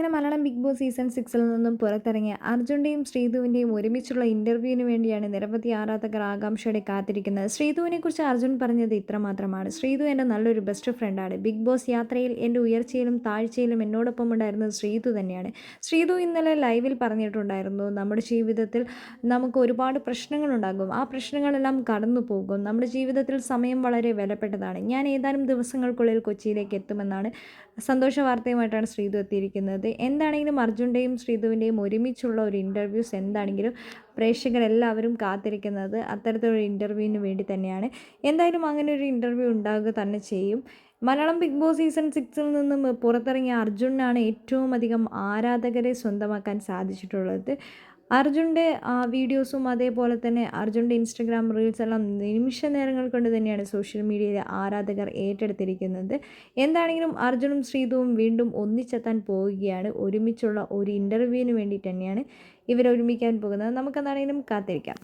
അങ്ങനെ Malayalam big boss season സിക്സിൽ നിന്നും പുറത്തിറങ്ങിയ അർജുന്റെയും ശ്രീധുവിന്റെയും ഒരുമിച്ചുള്ള ഇന്റർവ്യൂവിന് വേണ്ടിയാണ് നിരവധി ആരാധകർ ആകാംക്ഷയോടെ കാത്തിരിക്കുന്നത്. ശ്രീധുവിനെ കുറിച്ച് അർജുൻ പറഞ്ഞത് ഇത്രമാത്രമാണ്. ശ്രീധു എന്റെ നല്ലൊരു ബെസ്റ്റ് ഫ്രണ്ടാണ് ബിഗ് ബോസ് യാത്രയിൽ എന്റെ ഉയർച്ചയിലും താഴ്ചയിലും എന്നോടൊപ്പം ഉണ്ടായിരുന്നത് ശ്രീധു തന്നെയാണ്. ശ്രീധു ഇന്നലെ ലൈവിൽ പറഞ്ഞിട്ടുണ്ടായിരുന്നു നമ്മുടെ ജീവിതത്തിൽ നമുക്ക് ഒരുപാട് പ്രശ്നങ്ങളുണ്ടാകും ആ പ്രശ്നങ്ങളെല്ലാം കടന്നു പോകും. നമ്മുടെ ജീവിതത്തിൽ സമയം വളരെ വിലപ്പെട്ടതാണ്. ഞാൻ ഏതാനും ദിവസങ്ങൾക്കുള്ളിൽ കൊച്ചിയിലേക്ക് എത്തുമെന്നാണ് സന്തോഷ വാർത്തയുമായിട്ടാണ് ശ്രീധു എത്തിയിരിക്കുന്നത്. എന്താണെങ്കിലും അർജുന്റെയും ശ്രീധുവിന്റെയും ഒരുമിച്ചുള്ള ഒരു ഇന്റർവ്യൂസ് എന്താണെങ്കിലും പ്രേക്ഷകരെല്ലാവരും കാത്തിരിക്കുന്നത് അത്തരത്തിലൊരു ഇന്റർവ്യൂവിന് വേണ്ടി തന്നെയാണ്. എന്തായാലും അങ്ങനെ ഒരു ഇന്റർവ്യൂ ഉണ്ടാകുക തന്നെ ചെയ്യും. മലയാളം ബിഗ് ബോസ് സീസൺ സിക്സിൽ നിന്നും പുറത്തിറങ്ങിയ അർജുനാണ് ഏറ്റവും അധികം ആരാധകരെ സ്വന്തമാക്കാൻ സാധിച്ചിട്ടുള്ളത്. അർജുന്റെ വീഡിയോസും അതേപോലെ തന്നെ അർജുന്റെ ഇൻസ്റ്റഗ്രാം റീൽസ് എല്ലാം നിമിഷ നേരങ്ങൾ കൊണ്ട് തന്നെയാണ് സോഷ്യൽ മീഡിയയിലെ ആരാധകർ ഏറ്റെടുത്തിരിക്കുന്നത്. എന്താണെങ്കിലും അർജുനും ശ്രീതുവും വീണ്ടും ഒന്നിച്ചെത്താൻ പോവുകയാണ്. ഒരുമിച്ചുള്ള ഒരു ഇന്റർവ്യൂവിന് വേണ്ടി തന്നെയാണ് ഇവരൊരുമിക്കാൻ പോകുന്നത്. നമുക്കെന്താണെങ്കിലും കാത്തിരിക്കാം.